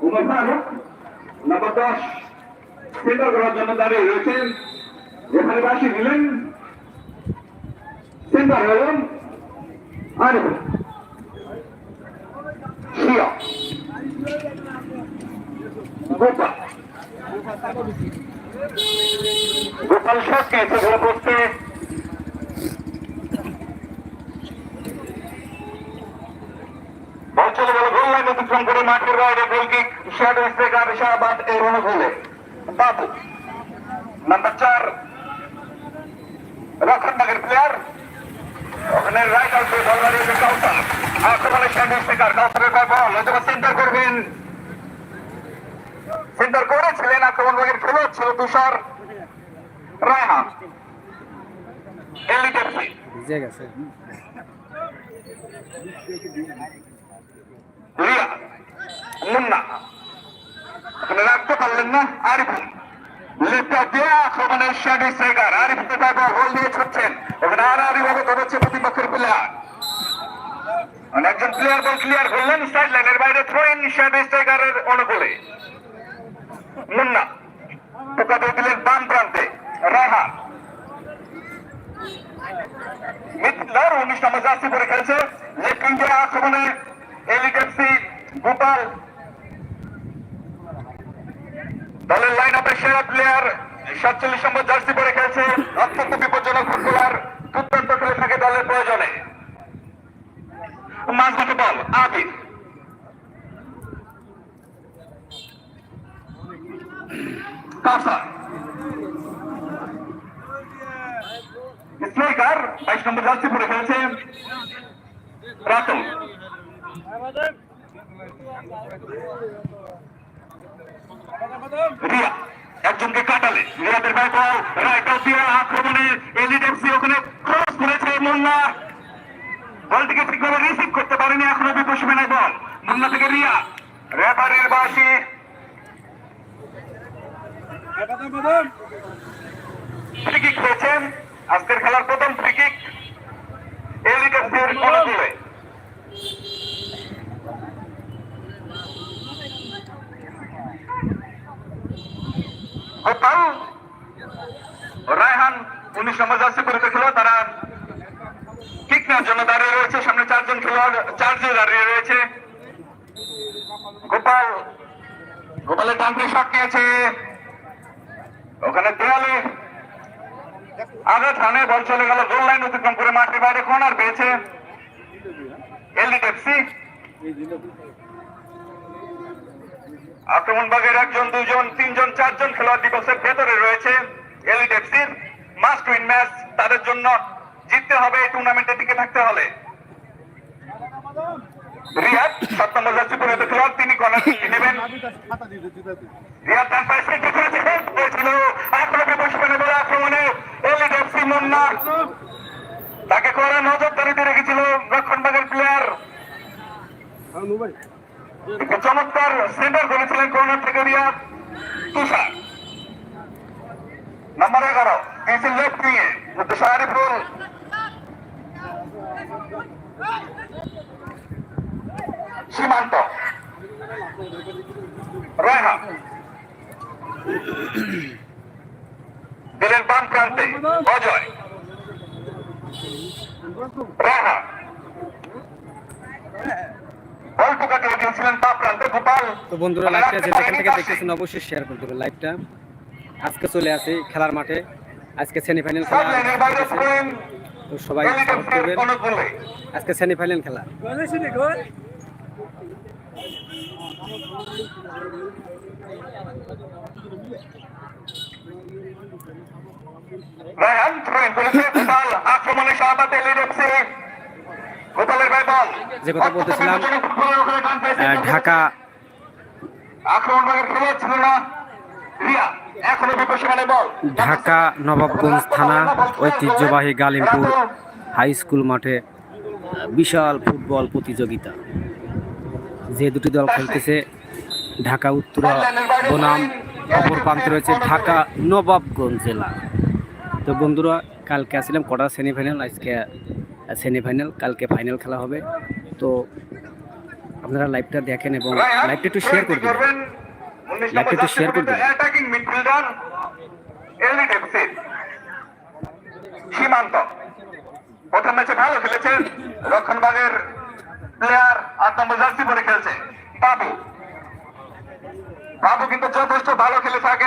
Uma para, na badocha. Center করার জন্য দাঁড়িয়ে রয়েছেন। যেখানে বাসী দিলেন সেন্টার হলেন আরে গোপাল। গোপাল সবকে এসে ঘরে পড়তে বল চলে গোল অতিক্রম করে মাঠের বাইরে গোলকিক শ্যাডো স্ট্রাইকার শাহবাদ এর অনুকূলে বাবু নাম্বার চার রক্ষণবাগের প্লেয়ার ওখানে রাইট আউট করে বল মারিয়েছে কাউসার আক্রমণে শ্যাডো স্ট্রাইকার কাউসারের পর বল হয়তো সেন্টার করবেন সেন্টার করেছিলেন আক্রমণ ভাগের খেলোয়াড় ছিল তুষার রায়হান এলিট এফসি রিয়া মুন্না রাখতে পারলেন না, আরিফ। আর একজন প্লেয়ার করলেন সাইড লাইনের বাইরে মুন্না দিলেন বাম প্রান্তে। রায়হান মিথলার উনিশ নম্বর জার্সি পরে খেলছে লেফট উইঙ্গে আক্রমণে এলিগেন্সি গোপাল দলের লাইন আপের সেরা প্লেয়ার সাতচল্লিশ নম্বর জার্সি পরে খেলছে, অত্যন্ত বিপজ্জনক ফুটবলার, দুর্দান্ত খেলে থাকে দলের প্রয়োজনে। মাঝমাঠে বল আবির স্ট্রাইকার, বাইশ নম্বর জার্সি পরে খেলছে, রাতুল। রিয়া একজনকে কাটালে। রিয়াদের ব্যাট বল দিয়ে আক্রমণে এলিডেন্সি ওখানে ক্রস করেছে মুন্না বলটিকে ঠিকভাবে রিসিভ করতে পারেনি এখনও বিপুল সীমানায় বল। মুন্না থেকে রিয়া, রেফারির বাসি ফ্রি কিক হয়েছেন আজকের খেলার প্রথম ফ্রি কিক এলিডেন্সির অনুকূলে গোপাল রায়হান উনিশ নম্বর জার্সি পরিতে তারা কিক নেওয়ার জন্য দাঁড়িয়ে রয়েছে। সামনে চারজন খেলোয়াড়, চারজন দাঁড়িয়ে রয়েছে। গোপাল, গোপালের ডান দিয়ে শট নিয়েছে ওখানে দেয়ালে আঘাত হানে, বল চলে গেল, গোল লাইন অতিক্রম করে মাঠের বাইরে, কর্নার পেয়েছে এলডি এফসি আক্রমণ ভাগের একজন, দুজন, তিনজন, চারজন খেলোয়াড় দিবসের ভেতরে রয়েছে এলিট এফসির মাস্ট উইন ম্যাচ তাদের জন্য জিততে হবে এই টুর্নামেন্টে টিকে থাকতে হলে। তাকে করা নজরদারিতে রেখেছিল রক্ষণবাগের প্লেয়ার চমৎকার সেন্টার করেছিলেন কর্নার থেকে রিয়াদ তুষার। নাম্বার এগারো দিয়েছেন লেফট উইংয়ে উদ্দেশ্য আরিফুল। সীমান্ত। রেহা দিলেন বাম প্রান্তে অজয়। রেহা বল টোকাতে দিয়েছিলেন বাম প্রান্তে গোপাল তো বন্ধুরা লাইভটা যে যেখান থেকে দেখতেছেন অবশ্যই শেয়ার করে দেবেন লাইভটা আজকে চলে আসি খেলার মাঠে। আজকে সেমিফাইনাল খেলা তো সবাই করবেন। আজকে সেমিফাইনাল খেলা। আক্রমণে যে কথা বলতেছিলাম, ঢাকা ঢাকা নবাবগঞ্জ থানা, ঐতিহ্যবাহী গালিমপুর হাই স্কুল মাঠে বিশাল ফুটবল প্রতিযোগিতা। যে দুটি দল খেলতেছে, ঢাকা উত্তরা বনাম, অপর প্রান্তে রয়েছে ঢাকা নবাবগঞ্জ জেলা। তো বন্ধুরা, কালকে আসছিলাম কোয়ার্টার সেমিফাইনাল, আজকে সেমিফাইনাল, কালকে ফাইনাল খেলা হবে। তো আপনারা লাইভটা দেখেন এবং লাইভটা একটু শেয়ার করে দিন। লাইভটা একটু শেয়ার করে দিন। অ্যাটাকিং মিডফিল্ডার এলি এফসি সীমান্ত প্রথম ম্যাচে ভালো খেলেছেন রক্ষণবাগের প্লেয়ার আট নম্বর জার্সি পরে খেলছে। বাবু। বাবু কিন্তু যথেষ্ট ভালো খেলে থাকে